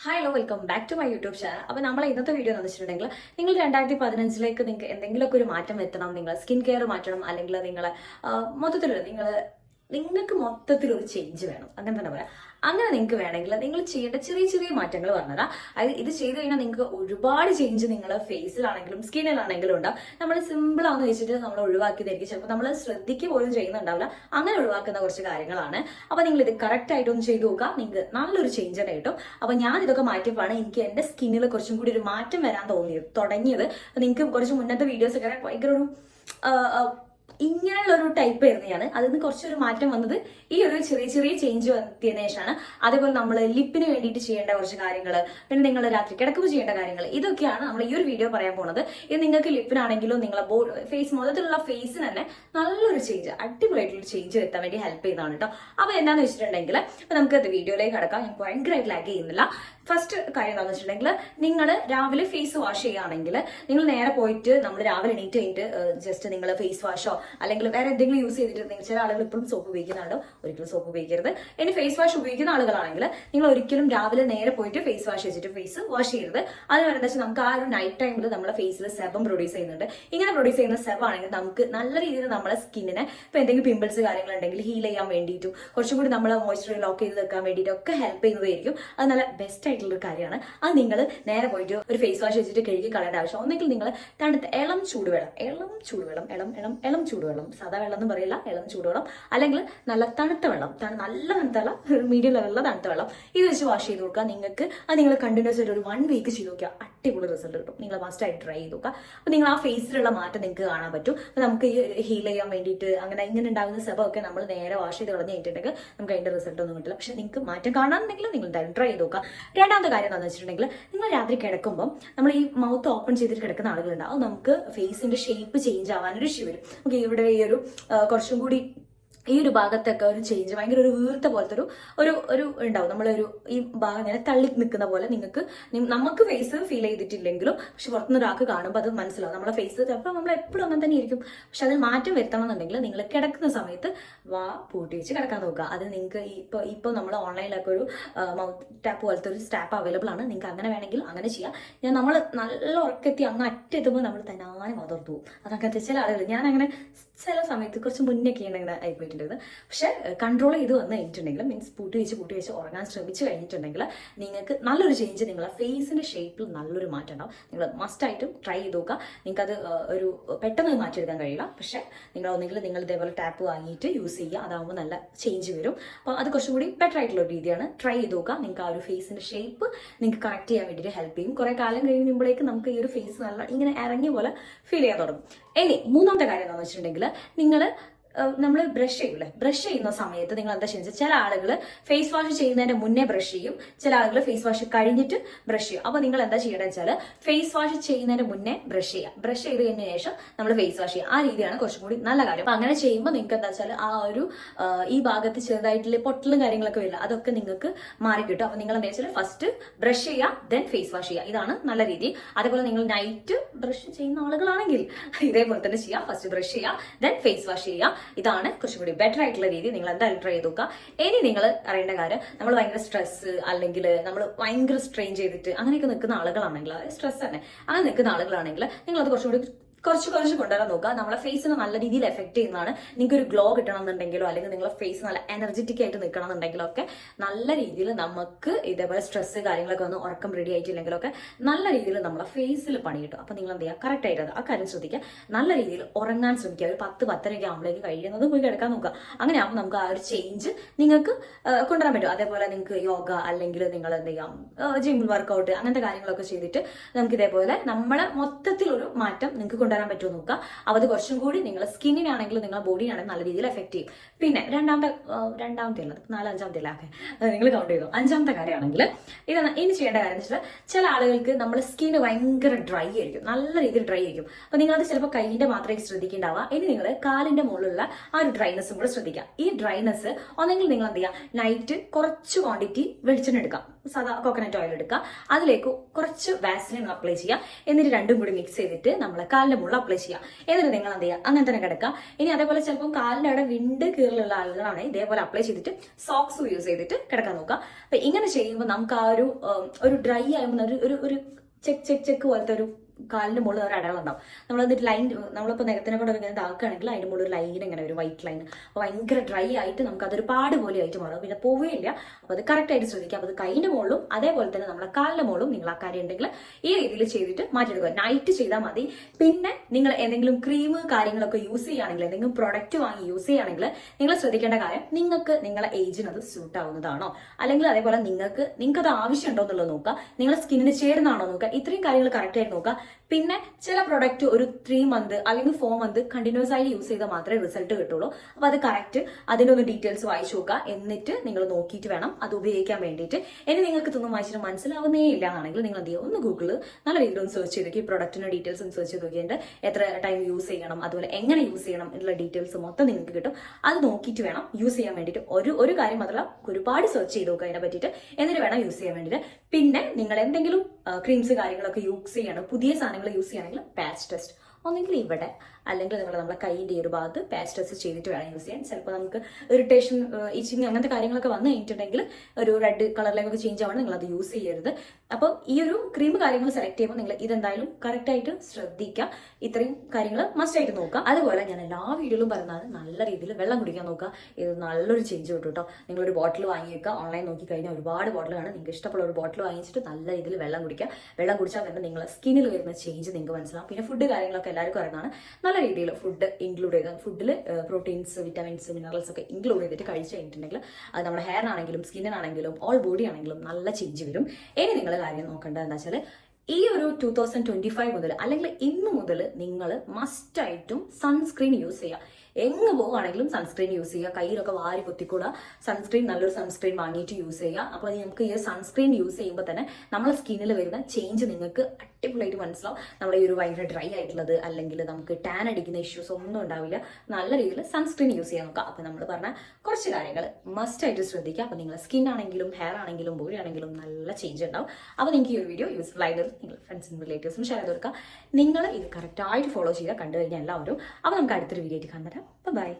Hi hello welcome back to my YouTube channel അപ്പോൾ നമ്മൾ ഇന്നത്തെ വീഡിയോ എന്ന് വെച്ചിട്ടുണ്ടെങ്കിൽ നിങ്ങൾ രണ്ടായിരത്തി പതിനഞ്ചിലേക്ക് നിങ്ങൾക്ക് എന്തെങ്കിലുമൊക്കെ ഒരു മാറ്റം വരുത്തണം നിങ്ങൾ സ്കിൻ കെയർ മാറ്റണം അല്ലെങ്കിൽ നിങ്ങൾ മൊത്തത്തിൽ നിങ്ങൾ നിങ്ങൾക്ക് മൊത്തത്തിൽ ഒരു ചേഞ്ച് വേണം. അങ്ങനെ തന്നെ പറയാം. അങ്ങനെ നിങ്ങൾക്ക് വേണമെങ്കിൽ നിങ്ങൾ ചെയ്യേണ്ട ചെറിയ ചെറിയ മാറ്റങ്ങൾ പറഞ്ഞതാ അതായത് ഇത് ചെയ്ത് കഴിഞ്ഞാൽ നിങ്ങൾക്ക് ഒരുപാട് ചേഞ്ച് നിങ്ങൾ ഫേസിലാണെങ്കിലും സ്കിന്നിലാണെങ്കിലും ഉണ്ടാവും. നമ്മൾ സിമ്പിൾ ആണെന്ന് വെച്ചിട്ട് നമ്മൾ ഒഴിവാക്കിയതായിരിക്കും. ചിലപ്പോൾ നമ്മൾ ശ്രദ്ധിക്കുക പോലും ചെയ്യുന്നുണ്ടാവില്ല. അങ്ങനെ ഒഴിവാക്കുന്ന കുറച്ച് കാര്യങ്ങളാണ്. അപ്പൊ നിങ്ങൾ ഇത് കറക്റ്റ് ആയിട്ടൊന്ന് ചെയ്തു നോക്കുക. നിങ്ങൾക്ക് നല്ലൊരു ചേഞ്ച് തന്നെ കിട്ടും. അപ്പൊ ഞാൻ ഇതൊക്കെ മാറ്റിയപ്പോഴാണ് എനിക്ക് എന്റെ സ്കിന്നിൽ കുറച്ചും കൂടി ഒരു മാറ്റം വരാൻ തോന്നിയത് തുടങ്ങിയത്. നിങ്ങൾക്ക് കുറച്ച് മുന്നത്തെ വീഡിയോസ് ഒക്കെ ഭയങ്കര ഒരു ഇങ്ങനെയുള്ള ഒരു ടൈപ്പ് ആയിരുന്നു അതിൽ നിന്ന് കുറച്ചൊരു മാറ്റം വന്നത് ഈ ഒരു ചെറിയ ചെറിയ ചേഞ്ച് വന്നതിന് ശേഷമാണ്. അതേപോലെ നമ്മൾ ലിപ്പിന് വേണ്ടിയിട്ട് ചെയ്യേണ്ട കുറച്ച് കാര്യങ്ങൾ പിന്നെ നിങ്ങൾ രാത്രി കിടക്കുമ്പോൾ ചെയ്യേണ്ട കാര്യങ്ങൾ ഇതൊക്കെയാണ് നമ്മൾ ഈ ഒരു വീഡിയോ പറയാൻ പോണത്. ഇത് നിങ്ങൾക്ക് ലിപ്പിനാണെങ്കിലും നിങ്ങളെ ബോ ഫേസ് മൊത്തത്തിലുള്ള ഫേസിന് തന്നെ നല്ലൊരു ചേഞ്ച് അടിപൊളിയായിട്ടുള്ള ചേഞ്ച് വരുത്താൻ വേണ്ടി ഹെൽപ്പ് ചെയ്യുന്നതാണ് കേട്ടോ അപ്പോൾ എന്താണെന്ന് വെച്ചിട്ടുണ്ടെങ്കിൽ നമുക്ക് അത് വീഡിയോയിലേക്ക് കിടക്കാം. ഞങ്ങൾക്ക് ഭയങ്കരമായിട്ട് ലാഗ് ചെയ്യുന്നില്ല. ഫസ്റ്റ് കാര്യം എന്താണെന്ന് വെച്ചിട്ടുണ്ടെങ്കിൽ നിങ്ങൾ രാവിലെ ഫേസ് വാഷ് ചെയ്യുകയാണെങ്കിൽ നിങ്ങൾ നേരെ പോയിട്ട് നമ്മൾ രാവിലെ എണീറ്റ് കഴിഞ്ഞിട്ട് ജസ്റ്റ് നിങ്ങൾ ഫേസ് വാഷോ അല്ലെങ്കിൽ വേറെ എന്തെങ്കിലും യൂസ് ചെയ്തിട്ടുണ്ടെങ്കിൽ ചില ആളുകൾ ഇപ്പോഴും സോപ്പ് ഉപയോഗിക്കുന്നുണ്ടോ ഒരിക്കലും സോപ്പ് ഉപയോഗിക്കരുത്. ഇനി ഫേസ് വാഷ് ഉപയോഗിക്കുന്ന ആളുകളാണെങ്കിൽ നിങ്ങൾ ഒരിക്കലും രാവിലെ നേരെ പോയിട്ട് ഫേസ് വാഷ് വെച്ചിട്ട് ഫേസ് വാഷ് ചെയ്യരുത്. അത് വെച്ചാൽ നമുക്ക് ആ ഒരു നൈറ്റ് ടൈമിൽ നമ്മുടെ ഫേസിൽ സെബം പ്രൊഡ്യൂസ് ചെയ്യുന്നുണ്ട്. ഇങ്ങനെ പ്രൊഡ്യൂസ് ചെയ്യുന്ന സെബ് ആണെങ്കിൽ നമുക്ക് നല്ല രീതിയിൽ നമ്മുടെ സ്കിന്നിനെ ഇപ്പൊ എന്തെങ്കിലും പിമ്പിൾസ് കാര്യങ്ങളുണ്ടെങ്കിൽ ഹീൽ ചെയ്യാൻ വേണ്ടിയിട്ടും കുറച്ചും കൂടി നമ്മളെ മോയ്സ്ചർ ലോക്ക് ചെയ്ത് വെക്കാൻ വേണ്ടിയിട്ടും ഒക്കെ ഹെൽപ്പ് ചെയ്യുന്നതായിരിക്കും. അത് നല്ല ബെസ്റ്റ് ആയിട്ടുള്ള ഒരു കാര്യമാണ്. അത് നിങ്ങൾ നേരെ പോയിട്ട് ഒരു ഫേസ് വാഷ് വെച്ചിട്ട് കഴുകി കളയേണ്ട ആവശ്യം ഒന്നെങ്കിൽ നിങ്ങൾ തണുത്ത ഇളം ചൂടുവെള്ളം ഇളം ചൂടുവെള്ളം ഇളം ഇളം ഇളം ചൂടുവെള്ളം സാധാ വെള്ളം എന്ന് പറയില്ല ഇളം ചൂടുവെള്ളം അല്ലെങ്കിൽ നല്ല തണുത്ത വെള്ളം നല്ല തണുത്തല്ല മീഡിയം ലെവലുള്ള തണുത്ത വെള്ളം. ഇത് വെച്ച് വാഷ് ചെയ്ത് കൊടുക്കുക. നിങ്ങൾക്ക് അത് നിങ്ങൾ കണ്ടിന്യൂസ് ആയിട്ട് ഒരു വൺ വീക്ക് ചെയ്ത് നോക്കിയാൽ അടിപൊളി റിസൾട്ട് കിട്ടും. നിങ്ങൾ മസ്റ്റ് ആയിട്ട് ട്രൈ ചെയ്ത് നോക്കുക. അപ്പോൾ നിങ്ങൾ ആ ഫേസിലുള്ള മാറ്റം നിങ്ങൾക്ക് കാണാൻ പറ്റും. അപ്പോൾ നമുക്ക് ഹീൽ ചെയ്യാൻ വേണ്ടിയിട്ട് അങ്ങനെ ഇങ്ങനെ ഉണ്ടാകുന്ന സെബമൊക്കെ നമ്മൾ നേരെ വാഷ് ചെയ്ത് കളഞ്ഞ് കഴിഞ്ഞിട്ടുണ്ടെങ്കിൽ നമുക്ക് അതിന്റെ റിസൾട്ട് ഒന്നും കിട്ടില്ല. പക്ഷേ നിങ്ങൾക്ക് മാറ്റം കാണാനുണ്ടെങ്കിൽ നിങ്ങൾ എന്തായാലും ട്രൈ ചെയ്ത് നോക്കുക. രണ്ടാമത്തെ കാര്യം എന്താണെന്ന് വെച്ചിട്ടുണ്ടെങ്കിൽ നിങ്ങൾ രാത്രി കിടക്കുമ്പോൾ നമ്മൾ ഈ മൗത്ത് ഓപ്പൺ ചെയ്തിട്ട് കിടക്കുന്ന ആളുകളുണ്ടാവും നമുക്ക് ഫേസിന്റെ ഷേപ്പ് ചേഞ്ച് ആവാൻ ഒരു ഇഷ്യൂ വരും. നമുക്ക് ഇവിടെ ഈ ഒരു കുറച്ചും കൂടി ഈ ഒരു ഭാഗത്തൊക്കെ ഒരു ചേഞ്ച് ഭയങ്കര ഒരു വീർത്ത പോലത്തെ ഒരു ഒരു ഒരു ഉണ്ടാവും. നമ്മളൊരു ഈ ഭാഗം ഇങ്ങനെ തള്ളി നിൽക്കുന്ന പോലെ നിങ്ങൾക്ക് നമുക്ക് ഫേസ് ഫീൽ ചെയ്തിട്ടില്ലെങ്കിലും പക്ഷെ പുറത്തുനിന്ന് ഒരാൾക്ക് കാണുമ്പോൾ അത് മനസ്സിലാവും. നമ്മളെ ഫേസ് ചിലപ്പോൾ നമ്മൾ എപ്പോഴും അങ്ങനെ തന്നെ ഇരിക്കും. പക്ഷെ അതിൽ മാറ്റം വരുത്തണം എന്നുണ്ടെങ്കിൽ നിങ്ങൾ കിടക്കുന്ന സമയത്ത് വാ പൂട്ടി വെച്ച് കിടക്കാൻ നോക്കുക. അത് നിങ്ങൾക്ക് ഇപ്പോൾ ഇപ്പോൾ നമ്മൾ ഓൺലൈനിലൊക്കെ ഒരു മൗത്ത് ടാപ്പ് പോലത്തെ ഒരു സ്റ്റാപ്പ് അവൈലബിൾ ആണ്. നിങ്ങൾക്ക് അങ്ങനെ വേണമെങ്കിൽ അങ്ങനെ ചെയ്യാം. ഞാൻ നമ്മൾ നല്ല ഉറക്കെത്തി അങ്ങ് അറ്റെത്തുമ്പോൾ നമ്മൾ തനാനെ മതർത്തു പോകും അതൊക്കെ ചില ആളുകൾ ഞാൻ അങ്ങനെ ചില സമയത്ത് കുറച്ച് മുന്നൊക്കെ ഇങ്ങനെ ആയിപ്പോയിട്ടുണ്ടായത് പക്ഷെ കൺട്രോൾ ചെയ്ത് വന്നു കഴിഞ്ഞിട്ടുണ്ടെങ്കിൽ മീൻസ് പൂട്ടി വെച്ച് പൂട്ടി വെച്ച് ഉറങ്ങാൻ ശ്രമിച്ചു കഴിഞ്ഞിട്ടുണ്ടെങ്കിൽ നിങ്ങൾക്ക് നല്ലൊരു ചേഞ്ച് നിങ്ങളെ ഫേസിന്റെ ഷേപ്പിൽ നല്ലൊരു മാറ്റം ഉണ്ടാവും. നിങ്ങൾ മസ്റ്റായിട്ടും ട്രൈ ചെയ്ത് നോക്കുക. നിങ്ങൾക്കത് ഒരു പെട്ടെന്ന് മാറ്റിയെടുക്കാൻ കഴിയില്ല. പക്ഷെ നിങ്ങൾ ഒന്നെങ്കിൽ നിങ്ങൾ ഇതേപോലെ ടാപ്പ് വാങ്ങിയിട്ട് യൂസ് ചെയ്യുക. അതാകുമ്പോൾ നല്ല ചേഞ്ച് വരും. അപ്പോൾ അത് കുറച്ചും കൂടി ബെറ്റർ ആയിട്ടുള്ള രീതിയാണ്. ട്രൈ ചെയ്ത് നോക്കുക. നിങ്ങൾക്ക് ആ ഒരു ഫേസിന്റെ ഷേപ്പ് നിങ്ങൾക്ക് കറക്റ്റ് ചെയ്യാൻ വേണ്ടിയിട്ട് ഹെൽപ്പ് ചെയ്യും. കുറേ കാലം കഴിയുമ്പോഴേക്ക് നമുക്ക് ഈ ഒരു ഫേസ് നല്ല ഇങ്ങനെ ഇറങ്ങിയ പോലെ ഫീൽ ചെയ്യാൻ തുടങ്ങും. ഇനി മൂന്നാമത്തെ കാര്യം എന്താണെന്ന് വെച്ചിട്ടുണ്ടെങ്കിൽ നിങ്ങൾ നമ്മൾ ബ്രഷ് ചെയ്യൂലേ? ബ്രഷ് ചെയ്യുന്ന സമയത്ത് നിങ്ങൾ എന്താ ചെയ്യുന്നത് ചില ആളുകൾ ഫേസ് വാഷ് ചെയ്യുന്നതിന് മുന്നേ ബ്രഷ് ചെയ്യും. ചില ആളുകൾ ഫേസ് വാഷ് കഴിഞ്ഞിട്ട് ബ്രഷ് ചെയ്യും. അപ്പോൾ നിങ്ങൾ എന്താ ചെയ്യണമെന്ന് വെച്ചാൽ ഫേസ് വാഷ് ചെയ്യുന്നതിന് മുന്നേ ബ്രഷ് ചെയ്യുക. ബ്രഷ് ചെയ്ത് കഴിഞ്ഞ ശേഷം നമ്മൾ ഫേസ് വാഷ് ചെയ്യുക. ആ രീതിയാണ് കുറച്ചും കൂടി നല്ല കാര്യം. അപ്പൊ അങ്ങനെ ചെയ്യുമ്പോൾ നിങ്ങൾക്ക് എന്താ വെച്ചാൽ ആ ഒരു ഈ ഭാഗത്ത് ചെറുതായിട്ടുള്ള പൊട്ടലും കാര്യങ്ങളൊക്കെ വരില്ല. അതൊക്കെ നിങ്ങൾക്ക് മാറി കിട്ടും. അപ്പൊ നിങ്ങൾ എന്താ വെച്ചാൽ ഫസ്റ്റ് ബ്രഷ് ചെയ്യുക ദെൻ ഫേസ് വാഷ് ചെയ്യുക. ഇതാണ് നല്ല രീതി. അതേപോലെ നിങ്ങൾ നൈറ്റ് ബ്രഷ് ചെയ്യുന്ന ആളുകളാണെങ്കിൽ ഇതേപോലെ തന്നെ ചെയ്യുക. ഫസ്റ്റ് ബ്രഷ് ചെയ്യുക ദെൻ ഫേസ് വാഷ് ചെയ്യുക. ഇതാണ് കുറച്ചും കൂടി ബെറ്റർ ആയിട്ടുള്ള രീതി. നിങ്ങൾ എന്തായാലും ട്രൈ ചെയ്ത് നോക്കുക. ഇനി നിങ്ങൾ അറിയേണ്ട കാര്യം നമ്മൾ ഭയങ്കര സ്ട്രെസ് അല്ലെങ്കിൽ നമ്മൾ ഭയങ്കര സ്ട്രെയിൻ ചെയ്തിട്ട് അങ്ങനെയൊക്കെ നിൽക്കുന്ന ആളുകളാണെങ്കിൽ സ്ട്രെസ് തന്നെ. അങ്ങനെ നിൽക്കുന്ന ആളുകളാണെങ്കിൽ നിങ്ങൾ അത് കുറച്ചും കുറച്ച് കൊണ്ടുവരാൻ നോക്കുക. നമ്മളെ ഫേസിനെ നല്ല രീതിയിൽ എഫക്ട് ചെയ്യുന്നതാണ്. നിങ്ങൾക്ക് ഒരു ഗ്ലോ കിട്ടണം എന്നുണ്ടെങ്കിലോ അല്ലെങ്കിൽ നിങ്ങളെ ഫേസ് നല്ല എനർജറ്റിക് ആയിട്ട് നിൽക്കണം എന്നുണ്ടെങ്കിലോ ഒക്കെ നല്ല രീതിയിൽ നമുക്ക് ഇതേപോലെ സ്ട്രെസ് കാര്യങ്ങളൊക്കെ ഒന്ന് ഉറക്കം റെഡി ആയിട്ടില്ലെങ്കിലൊക്കെ നല്ല രീതിയിൽ നമ്മളെ ഫേസിൽ പണി കിട്ടും. അപ്പൊ നിങ്ങൾ എന്ത് ചെയ്യുക? കറക്റ്റ് ആയിട്ട് ആ കാര്യം ശ്രദ്ധിക്കുക. നല്ല രീതിയിൽ ഉറങ്ങാൻ ശ്രമിക്കുക. ഒരു പത്ത് പത്തരയൊക്കെ ആകുമ്പോഴേക്ക് കഴിയുന്നത് പോയി കിടക്കാൻ നോക്കുക. അങ്ങനെ ആകുമ്പോൾ നമുക്ക് ആ ഒരു ചേഞ്ച് നിങ്ങൾക്ക് കൊണ്ടുവരാൻ പറ്റും. അതേപോലെ നിങ്ങൾക്ക് യോഗ അല്ലെങ്കിൽ നിങ്ങൾ എന്ത് ചെയ്യാം? ജിം വർക്കൗട്ട് അങ്ങനത്തെ കാര്യങ്ങളൊക്കെ ചെയ്തിട്ട് നമുക്ക് ഇതേപോലെ നമ്മളെ മൊത്തത്തിലൊരു മാറ്റം നിങ്ങൾക്ക് കൊണ്ടുവരാൻ പറ്റുമോ നോക്കുക. അപ്പോൾ അത് കുറച്ചും കൂടി നിങ്ങൾ സ്കിന്നിനാണെങ്കിലും നിങ്ങളുടെ ബോഡിയാണെങ്കിലും നല്ല രീതിയിൽ എഫക്ട് ചെയ്യും. പിന്നെ രണ്ടാമത്തെ രണ്ടാമത്തെ അല്ല നാല് അഞ്ചാമത്തെ അല്ല? നിങ്ങൾ കൗണ്ട് ചെയ്തു. അഞ്ചാമത്തെ കാര്യമാണെങ്കിൽ ഇതാണ് ഇനി ചെയ്യേണ്ട കാര്യം വെച്ചാൽ ചില ആളുകൾക്ക് നമ്മുടെ സ്കിന്ന് ഭയങ്കര ഡ്രൈ ആയിരിക്കും. നല്ല രീതിയിൽ ഡ്രൈ ആയിരിക്കും. അപ്പൊ നിങ്ങളത് ചിലപ്പോൾ കൈയിന്റെ മാത്രമേ ശ്രദ്ധിക്കേണ്ടാവുക ഇനി നിങ്ങൾ കാലിന്റെ മുകളിലുള്ള ആ ഒരു ഡ്രൈനെസ്സും കൂടെ ശ്രദ്ധിക്കുക. ഈ ഡ്രൈനെസ് ഒന്നെങ്കിൽ നിങ്ങൾ എന്ത് ചെയ്യുക? നൈറ്റ് കുറച്ച് ക്വാണ്ടിറ്റി വെളിച്ചെണ്ണ എടുക്കാം സാധാ കോക്കനട്ട് ഓയിൽ എടുക്കുക. അതിലേക്ക് കുറച്ച് വാസലിൻ അപ്ലൈ ചെയ്യുക. എന്നിട്ട് രണ്ടും കൂടി മിക്സ് ചെയ്തിട്ട് നമ്മളെ കാലിന്റെ മുകളിൽ അപ്ലൈ ചെയ്യുക എന്നിട്ട് നിങ്ങൾ എന്ത് ചെയ്യുക അങ്ങനെ തന്നെ കിടക്കുക ഇനി അതേപോലെ ചിലപ്പം കാലിന്റെ അവിടെ വിണ്ട് കീറിലുള്ള ആളുകളാണ് ഇതേപോലെ അപ്ലൈ ചെയ്തിട്ട് സോക്സ് യൂസ് ചെയ്തിട്ട് കിടക്കാൻ നോക്കുക അപ്പൊ ഇങ്ങനെ ചെയ്യുമ്പോൾ നമുക്ക് ആ ഒരു ഒരു ഡ്രൈ ആകുമ്പോൾ ഒരു ഒരു ചെക്ക് ചെക്ക് ചെക്ക് പോലത്തെ ഒരു കാലിന്റെ മുകളിൽ ഒരു അടയാളം ഉണ്ടാവും. നമ്മൾ എന്നിട്ട് ലൈൻ നമ്മളിപ്പോൾ നിരത്തിനെ കൂടെ ഇങ്ങനെ ഇതാക്കുകയാണെങ്കിൽ അതിന്റെ മുകളിൽ ഒരു ലൈൻ ഇങ്ങനെ ഒരു വൈറ്റ് ലൈൻ അപ്പോൾ ഭയങ്കര ഡ്രൈ ആയിട്ട് നമുക്ക് അതൊരു പാട് പോലെ ആയിട്ട് മാറും. പിന്നെ പോവുകയില്ല അപ്പോൾ അത് കറക്റ്റ് ആയിട്ട് ശ്രദ്ധിക്കുക. അപ്പോൾ അത് കൈന്റെ മുകളിലും അതേപോലെ തന്നെ നമ്മുടെ കാലിന്റെ മുകളിലും നിങ്ങൾ ആ കാര്യം ഉണ്ടെങ്കിൽ ഈ രീതിയിൽ ചെയ്തിട്ട് മാറ്റിയെടുക്കുക. നൈറ്റ് ചെയ്താൽ മതി. പിന്നെ നിങ്ങൾ എന്തെങ്കിലും ക്രീം കാര്യങ്ങളൊക്കെ യൂസ് ചെയ്യുകയാണെങ്കിൽ എന്തെങ്കിലും പ്രൊഡക്റ്റ് വാങ്ങി യൂസ് ചെയ്യുകയാണെങ്കിൽ നിങ്ങൾ ശ്രദ്ധിക്കേണ്ട കാര്യം നിങ്ങൾക്ക് നിങ്ങളുടെ ഏജിന് അത് സ്യൂട്ട് ആവുന്നതാണോ? അല്ലെങ്കിൽ അതേപോലെ നിങ്ങൾക്ക് നിങ്ങൾക്ക് അത് ആവശ്യമുണ്ടോ എന്നുള്ളത് നോക്കുക. നിങ്ങളുടെ സ്കിന്നിന് ചേരുന്നതാണോ നോക്കുക. ഇത്രയും കാര്യങ്ങൾ കറക്റ്റ് ആയിട്ട് നോക്കുക. പിന്നെ ചില പ്രൊഡക്റ്റ് ഒരു ത്രീ മന്ത് അല്ലെങ്കിൽ ഫോർ മന്ത് കണ്ടിന്യൂസ് ആയി യൂസ് ചെയ്താൽ മാത്രമേ റിസൾട്ട് കിട്ടുള്ളൂ. അപ്പോൾ അത് കറക്റ്റ് അതിന്റെ ഒന്ന് ഡീറ്റെയിൽസ് വായിച്ചു നോക്കുക. എന്നിട്ട് നിങ്ങൾ നോക്കിയിട്ട് വേണം അത് ഉപയോഗിക്കാൻ വേണ്ടിയിട്ട്. ഇനി നിങ്ങൾക്ക് ഇതൊന്നും വായിച്ചിട്ട് മനസ്സിലാവുന്നേ ഇല്ല എന്നാണെങ്കിൽ നിങ്ങൾ എന്ത് ചെയ്യുക? ഒന്ന് ഗൂഗിളിൽ നല്ല രീതിയിൽ ഒന്ന് സെർച്ച് ചെയ്ത് നോക്കി. പ്രൊഡക്റ്റിന്റെ ഡീറ്റെയിൽസ് ഒന്ന് സെർച്ച് ചെയ്ത് നോക്കിയിട്ട് എത്ര ടൈം യൂസ് ചെയ്യണം അതുപോലെ എങ്ങനെ യൂസ് ചെയ്യണം എന്നുള്ള ഡീറ്റെയിൽസ് മൊത്തം നിങ്ങൾക്ക് കിട്ടും. അത് നോക്കിയിട്ട് വേണം യൂസ് ചെയ്യാൻ വേണ്ടിയിട്ട്. ഒരു ഒരു കാര്യം മാത്രമല്ല ഒരുപാട് സെർച്ച് ചെയ്ത് നോക്കുക അതിനെ പറ്റിയിട്ട് എന്നിട്ട് വേണം യൂസ് ചെയ്യാൻ വേണ്ടിയിട്ട്. പിന്നെ നിങ്ങൾ എന്തെങ്കിലും ക്രീംസ് കാര്യങ്ങളൊക്കെ യൂസ് ചെയ്യണം. പുതിയ സാധനങ്ങൾ യൂസ് ചെയ്യുകയാണെങ്കിൽ പാച്ച് ടെസ്റ്റ് ഒന്നെങ്കിൽ ഇവിടെ അല്ലെങ്കിൽ നിങ്ങൾ നമ്മുടെ കൈയിന്റെ ഒരു ഭാഗത്ത് പാച്ച് ടെസ്റ്റ് ചെയ്തിട്ട് വേണം യൂസ് ചെയ്യാൻ. ചിലപ്പോൾ നമുക്ക് ഇറിറ്റേഷൻ ഇച്ചിങ് അങ്ങനത്തെ കാര്യങ്ങളൊക്കെ വന്നു കഴിഞ്ഞിട്ടുണ്ടെങ്കിൽ ഒരു റെഡ് കളറിലേക്കൊക്കെ ചേഞ്ച് ആവണം നിങ്ങൾ അത് യൂസ് ചെയ്യരുത്. അപ്പോൾ ഈ ഒരു ക്രീം കാര്യങ്ങൾ സെലക്ട് ചെയ്യുമ്പോൾ നിങ്ങൾ ഇതെന്തായാലും കറക്റ്റ് ആയിട്ട് ശ്രദ്ധിക്കുക. ഇത്രയും കാര്യങ്ങൾ മസ്റ്റ് ആയിട്ട് നോക്കുക. അതുപോലെ ഞാൻ എല്ലാ വീഡിയോയിലും പറയുന്നത് നല്ല രീതിയിൽ വെള്ളം കുടിക്കാൻ നോക്കുക. ഇത് നല്ലൊരു ചേഞ്ച് കിട്ടും കേട്ടോ. നിങ്ങളൊരു ബോട്ടിൽ വാങ്ങി വെക്കുക. ഓൺലൈൻ നോക്കി കഴിഞ്ഞാൽ ഒരുപാട് ബോട്ടിലാണ് നിങ്ങൾക്ക് ഇഷ്ടമുള്ള ഒരു ബോട്ടിൽ വാങ്ങിച്ചിട്ട് നല്ല രീതിയിൽ വെള്ളം കുടിക്കുക. വെള്ളം കുടിച്ചാൽ തന്നെ നിങ്ങളെ സ്കിന്നിൽ വരുന്ന ചേഞ്ച് നിങ്ങൾക്ക് മനസ്സിലാവും. പിന്നെ ഫുഡ് കാര്യങ്ങളൊക്കെ എല്ലാവർക്കും അറിയുന്നതാണ്. നല്ല രീതിയിൽ ഫുഡ് ഇൻക്ലൂഡ് ചെയ്ത് ഫുഡിൽ പ്രോട്ടീൻസ് വിറ്റാമിൻസ് മിനറൽസ് ഒക്കെ ഇൻക്ലൂഡ് ചെയ്തിട്ട് കഴിച്ചു കഴിഞ്ഞിട്ടുണ്ടെങ്കിൽ അത് നമ്മുടെ ഹെയറിനാണെങ്കിലും സ്കിന്നിനാണെങ്കിലും ഓൾ ബോഡി ആണെങ്കിലും നല്ല ചേഞ്ച് വരും. ഇനി നിങ്ങൾ കാര്യം നോക്കേണ്ടത് എന്താ വെച്ചാൽ ഈ ഒരു ടൂ തൗസൻഡ് ട്വന്റി ഫൈവ് മുതൽ അല്ലെങ്കിൽ ഇന്ന് മുതൽ നിങ്ങൾ മസ്റ്റായിട്ടും സൺസ്ക്രീൻ യൂസ് ചെയ്യുക എങ്ങ് പോവുകയാണെങ്കിലും സൺസ്ക്രീൻ യൂസ് ചെയ്യുക. കയ്യിലൊക്കെ വാരി പൊത്തിക്കൂടുക സൺസ്ക്രീൻ നല്ലൊരു സൺസ്ക്രീൻ വാങ്ങിയിട്ട് യൂസ് ചെയ്യുക. അപ്പോൾ നമുക്ക് ഈ സൺസ്ക്രീൻ യൂസ് ചെയ്യുമ്പോൾ തന്നെ നമ്മളെ സ്കിന്നിൽ വരുന്ന ചേഞ്ച് നിങ്ങൾക്ക് അടിപൊളിയായിട്ട് മനസ്സിലാവും. നമ്മുടെ ഈ ഒരു ഭയങ്കര ഡ്രൈ ആയിട്ടുള്ളത് അല്ലെങ്കിൽ നമുക്ക് ടാൻ അടിക്കുന്ന ഇഷ്യൂസ് ഒന്നും ഉണ്ടാവില്ല. നല്ല രീതിയിൽ സൺസ്ക്രീൻ യൂസ് ചെയ്യാൻ നോക്കുക അപ്പോൾ നമ്മൾ പറഞ്ഞ കുറച്ച് കാര്യങ്ങൾ മസ്റ്റ് ആയിട്ട് ശ്രദ്ധിക്കുക. അപ്പോൾ നിങ്ങളുടെ സ്കിൻ ആണെങ്കിലും ഹെയർ ആണെങ്കിലും ബോഡി ആണെങ്കിലും നല്ല ചേഞ്ച് ഉണ്ടാവും. അപ്പോൾ നിങ്ങൾക്ക് ഈ ഒരു വീഡിയോ യൂസ്ഫുൾ ആയിട്ട് നിങ്ങൾ ഫ്രണ്ട്സും റിലേറ്റീവ്സും ഷെയർ ചെയ്ത് കൊടുക്കുക നിങ്ങൾ ഇത് കറക്റ്റായിട്ട് ഫോളോ ചെയ്യുക. കണ്ടു കഴിഞ്ഞാൽ എല്ലാവരും. അപ്പോൾ നമുക്ക് അടുത്തൊരു വീഡിയോ ആയിട്ട് കണ്ടുതരാം ബൈ